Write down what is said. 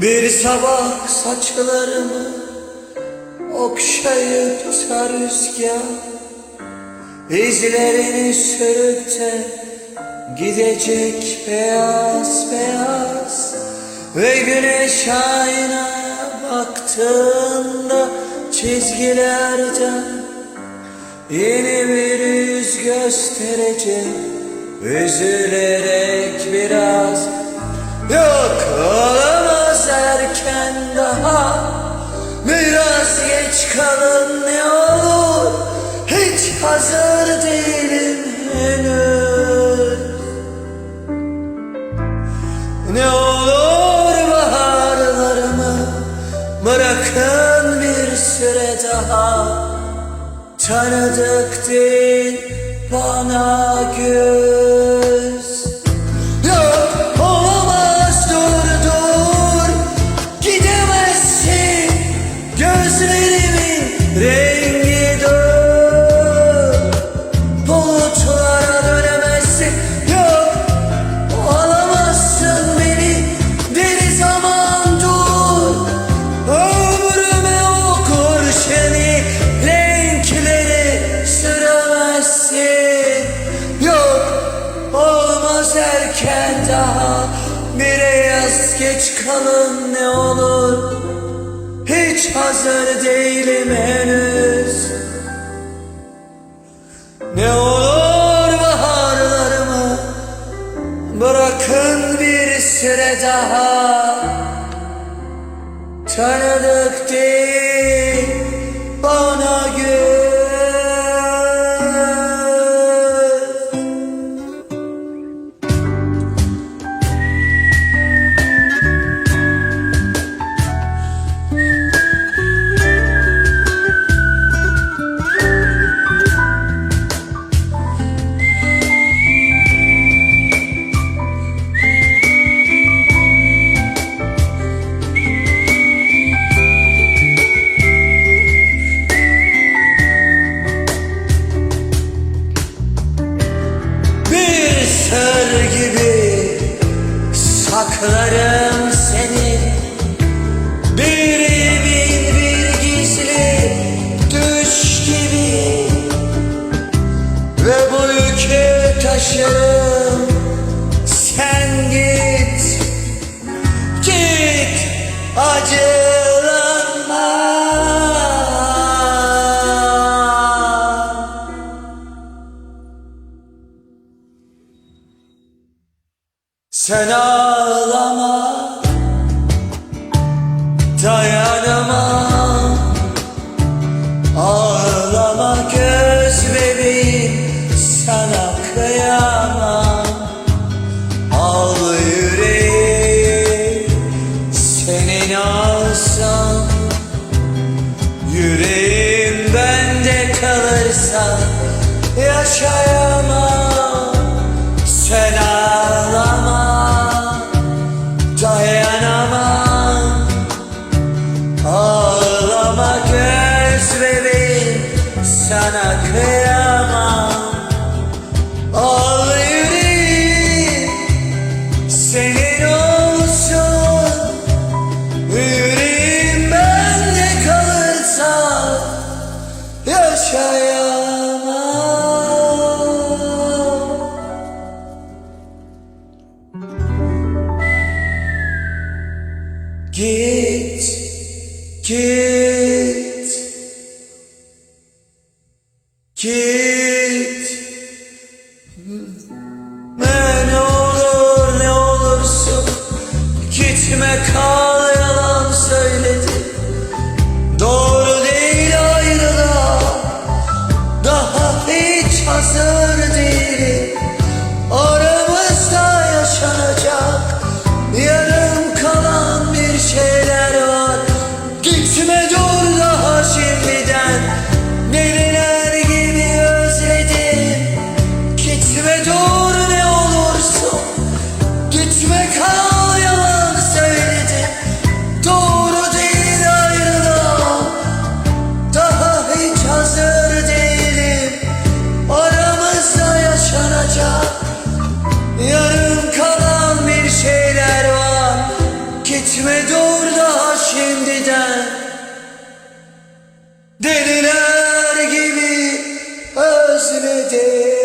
Bir sabah saçlarımı okşayıp da rüzgar. İzlerini sürüp de gidecek beyaz beyaz. Ve güneş aynaya baktığında çizgilerden Yeni bir yüz gösterecek. Üzülerek biraz Yok daha Biraz geç kalın ne olur. Hiç hazır değilim henüz. Ne olur baharlarımı Bırakın bir süre daha. Tanıdık değil bana göz geç kalın ne olur. Hiç hazır değilim henüz. Ne olur 세나 bebeğim Sana kıyamam git. Ne olur ne olursun gitme kal day.